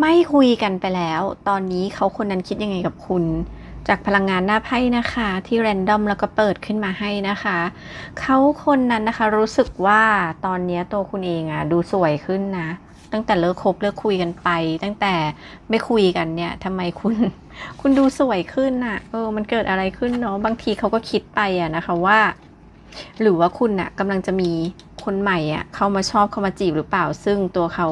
ไม่คุยกันไปแล้ว ตอนนี้เขาคนนั้นคิดยังไงกับคุณ จากพลังงานหน้าไพ่นะคะ ที่แรนดอมแล้วก็เปิดขึ้นมาให้นะคะ เขาคนนั้นนะคะรู้สึกว่าตอนนี้ตัวคุณเองอะดูสวยขึ้นนะ ตั้งแต่เลิกคบเลิกคุยกันไป ตั้งแต่ไม่คุยกันเนี่ยทำไมคุณ คุณดูสวยขึ้นน่ะเออ มันเกิดอะไรขึ้นเนาะบางทีเขาก็คิดไปอะนะคะว่า หรือว่าคุณน่ะกำลังจะมีคนใหม่อะเข้ามาชอบเข้ามาจีบหรือเปล่า ซึ่งตัวเขา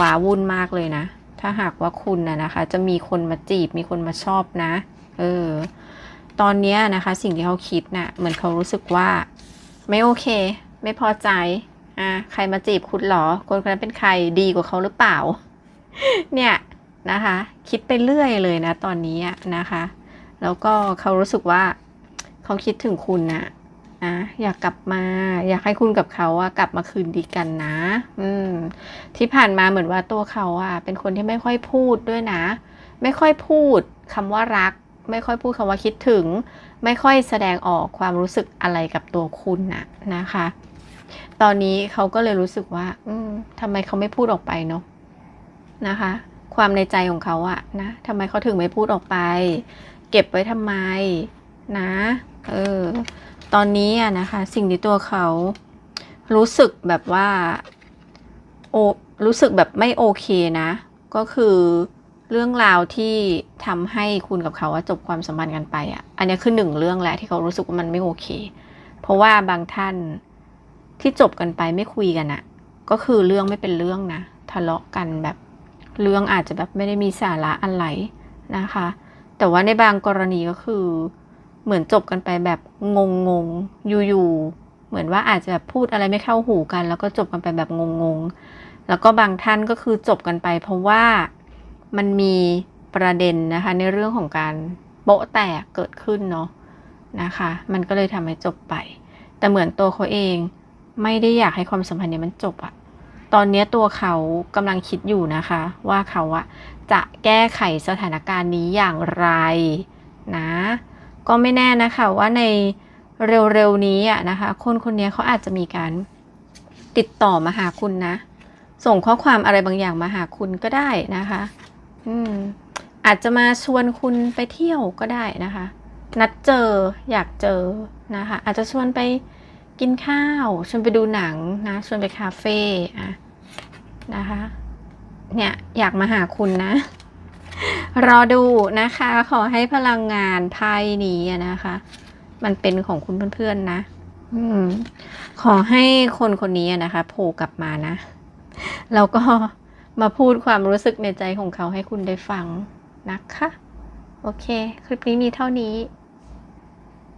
ว้าวุ่นมากเลยนะ ถ้าหากว่าคุณนะนะคะ จะมีคนมาจีบมีคนมาชอบนะ เออ ตอนนี้นะคะ สิ่งที่เขาคิดน่ะ เหมือนเขารู้สึกว่า ไม่โอเค ไม่พอใจ อะใครมาจีบคุณหรอ คนคนนั้นเป็นใครดีกว่าเขาหรือเปล่า เนี่ยนะคะ คิดไปเรื่อยเลยนะ ตอนนี้นะคะ แล้วก็เขารู้สึกว่า เขาคิดถึงคุณนะ นะ อยากกลับมา อยากให้คุณกับเขาอะกลับมาคืนดีกันนะ อืม ที่ผ่านมาเหมือนว่าตัวเขาอะเป็นคนที่ไม่ค่อยพูดด้วยนะ ไม่ค่อยพูดคำว่ารัก ไม่ค่อยพูดคำว่าคิดถึง ไม่ค่อยแสดงออกความรู้สึกอะไรกับตัวคุณนะนะคะ ตอนนี้เขาก็เลยรู้สึกว่า อืมทำไมเขาไม่พูดออกไปเนาะนะคะ ความในใจของเขาอะนะทำไมเขาถึงไม่พูดออกไป เก็บไว้ทำไมนะ เออ ตอนนี้อะนะคะ สิ่งที่ตัวเขารู้สึกแบบว่าโอรู้สึกแบบไม่โอเคนะ ก็คือเรื่องราวที่ทำให้คุณกับเขาอะจบความสัมพันธ์กันไปอะอันนี้คือหนึ่งเรื่องแหละที่เขารู้สึกว่ามันไม่โอเค เพราะว่าบางท่านที่จบกันไปไม่คุยกันอะ ก็คือเรื่องไม่เป็นเรื่องนะทะเลาะกันแบบเรื่องอาจจะแบบไม่ได้มีสาระอะไรนะคะ แต่ว่าในบางกรณีก็คือ เหมือนจบกันไปแบบงงงๆอยู่ๆเหมือนว่าอาจจะแบบพูดอะไรไม่เข้าหูกัน แล้วก็จบกันไปแบบงงๆแล้วก็บางท่านก็คือจบกันไป เพราะว่ามันมีประเด็นนะคะ ในเรื่องของการโป๊ะแตกเกิดขึ้นเนาะนะคะ มันก็เลยทำให้จบไป แต่เหมือนตัวเขาเองไม่ได้อยากให้ความสัมพันธ์เนี้มันจบอะตอนนี้ตัวเขากำลังคิดอยู่นะคะ ว่าเขาอะจะแก้ไขสถานการณ์นี้อย่างไรนะ ก็ไม่แน่นะคะว่าในเร็วๆนี้อะนะคะ คนคนนี้เขาอาจจะมีการติดต่อมาหาคุณนะ ส่งข้อความอะไรบางอย่างมาหาคุณก็ได้นะคะ อืม อาจจะมาชวนคุณไปเที่ยวก็ได้นะคะ นัดเจออยากเจอนะคะ อาจจะชวนไปกินข้าว ชวนไปดูหนังนะชวนไปคาเฟ่อะนะคะ เนี่ยอยากมาหาคุณนะ รอดูนะคะ ขอให้พลังงานไพ่นี้นะคะ มันเป็นของคุณเพื่อนๆนะอขอให้คนคนนี้นะคะโผล่กลับมานะ แล้วก็มาพูดความรู้สึกในใจของเขาให้คุณได้ฟังนะคะ โอเค คลิปนี้มีเท่านี้